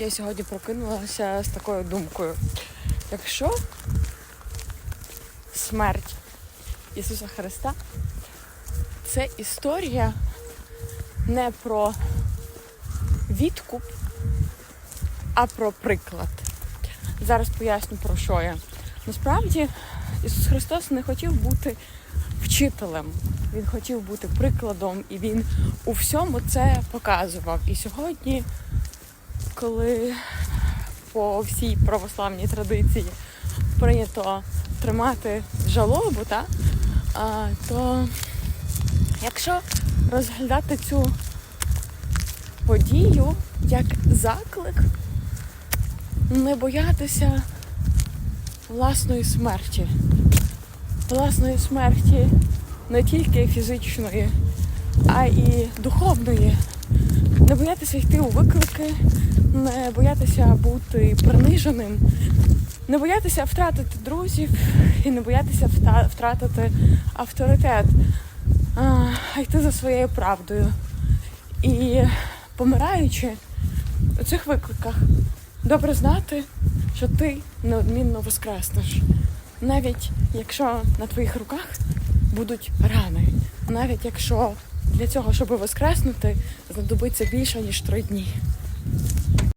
Я сьогодні прокинулася з такою думкою. Якщо смерть Ісуса Христа це історія не про відкуп, а про приклад. Зараз поясню про що я. Насправді Ісус Христос не хотів бути вчителем. Він хотів бути прикладом, і він у всьому це показував. І сьогодні, коли по всій православній традиції прийнято тримати жалобу, та, а, то якщо розглядати цю подію як заклик, не боятися власної смерті. Власної смерті не тільки фізичної, а і духовної. Не боятися йти у виклики, не боятися бути приниженим, не боятися втратити друзів і не боятися втратити авторитет, а йти за своєю правдою. І помираючи у цих викликах, добре знати, що ти неодмінно воскреснеш. Навіть якщо на твоїх руках будуть рани, навіть якщо для цього, щоб воскреснути, знадобиться більше ніж три дні.